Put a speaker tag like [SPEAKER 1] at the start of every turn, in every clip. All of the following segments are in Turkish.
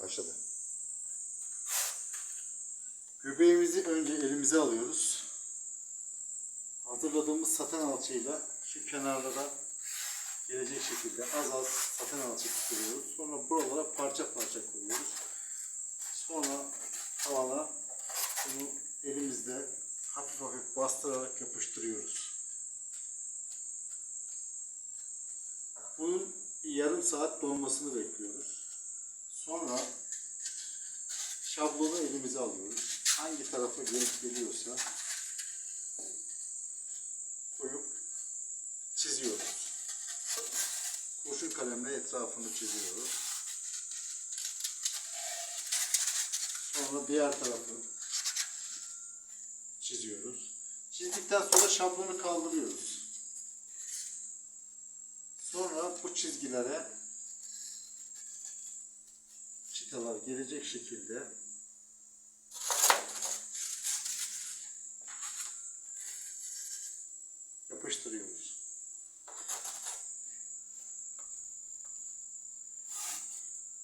[SPEAKER 1] Başladı.
[SPEAKER 2] Göbeğimizi önce elimize alıyoruz. Hazırladığımız saten alçıyla şu kenarlara gelecek şekilde az az saten alçı tutuyoruz. Sonra buralara parça parça koyuyoruz. Sonra tavana bunu elimizde hafif hafif bastırarak yapıştırıyoruz. Bunun yarım saat donmasını bekliyoruz. Şablonu elimize alıyoruz. Hangi tarafa denk geliyorsa koyup çiziyoruz. Kurşun kalemle etrafını çiziyoruz. Sonra diğer tarafı çiziyoruz. Çizdikten sonra şablonu kaldırıyoruz. Sonra bu çizgilere çıtalar gelecek şekilde yapıştırıyoruz.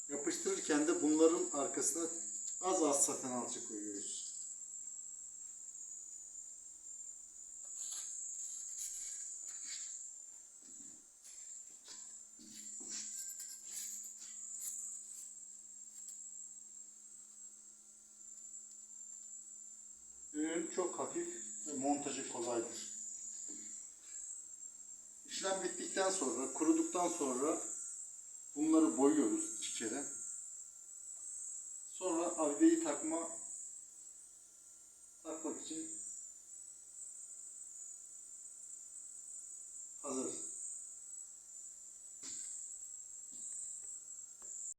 [SPEAKER 2] Yapıştırırken de bunların arkasına az az saten alçı koyuyoruz. Ürün çok hafif ve montajı kolaydır işlem bittikten sonra, kuruduktan sonra bunları boyuyoruz iki kere. Sonra avideyi takma takmak için hazır.